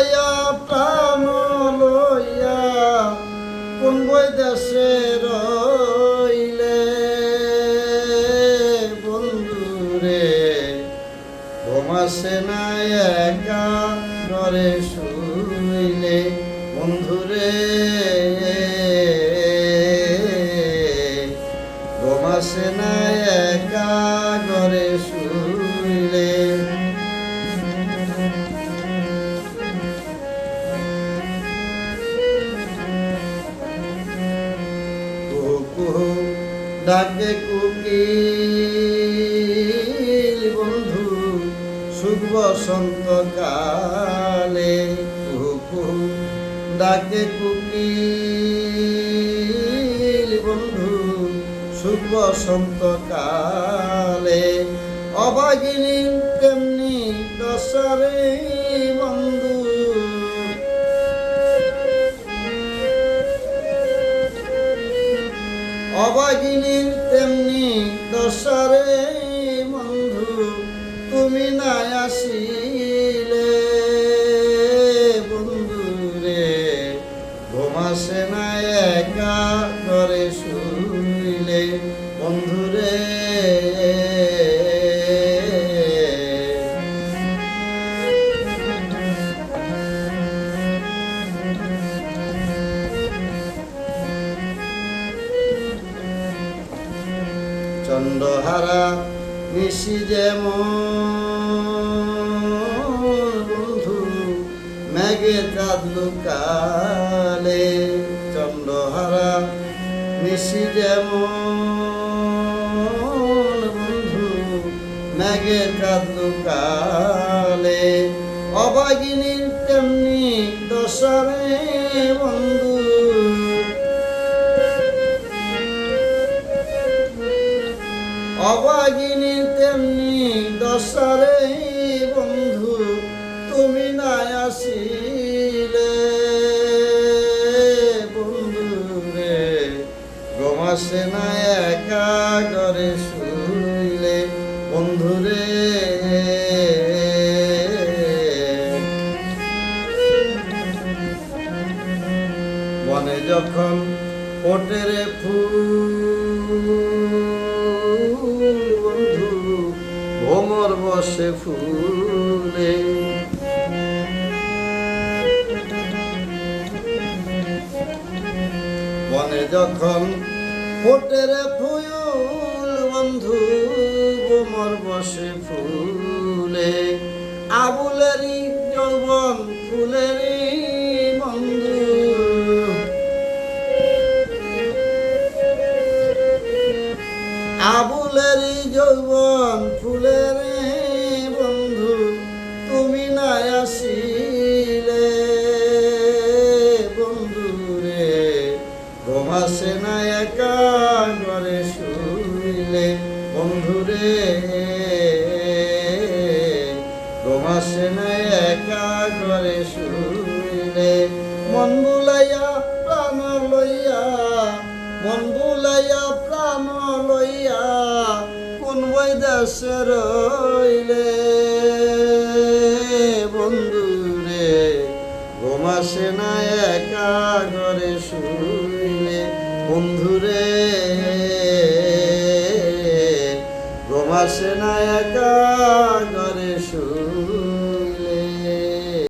লাইয়া প্রাণ লইয়া কোন বই দেশে রইলে? একা ঘরে শুইলে বন্ধুরে না একা ঘরে শুইলে ডাকে কুকিল বন্ধু সুখ বসন্ত কালে কুহু ডাকে কুকিল বন্ধু সুখ বসন্ত কালে অবাগিনী তেমনি দশরে অবাগিনীর তেমনি দশারে বন্ধু, তুমি না আসিলে। বন্ধু রে, ঘুমাসে না একা করে শুইলে। বন্ধু চন্দ্রহারা নিশি যেমন বন্ধু, মেঘে চাঁদ লুকালে চন্দ্রহারা নিশি যেমন বন্ধু, মেঘে চাঁদ লুকালে অবাগিনীর তেমনি দশরে বন্ধু অবাগিনী তেমনি দশারে বন্ধু, তুমি না আসিলে। বন্ধু রে, গমাসে না একা ঘরে শুইলে। বন্ধু রে। বনে যখন ওটের ফুল ভোমর ফুলে। বনে যখন ওটের ফুল, বন্ধু ভোমর বসে ফুলে। আবুলেরই যৌবন, ফুলেরই বন্ধু। আবুলের যৌবন ফুলের বন্ধু না আসিলে বন্ধু রে ঘুমাসে না একা ঘরে শুইলে বন্ধু ঘুমাসে না একা মন বুলাইয়া প্রাণ লইয়া, মন বুলাইয়া প্রাণ লইয়া, কোন বই রইলে। ঘুমাসে না একা ঘরে শুইলে? বন্ধুরে তোমার সেনা একা ঘরে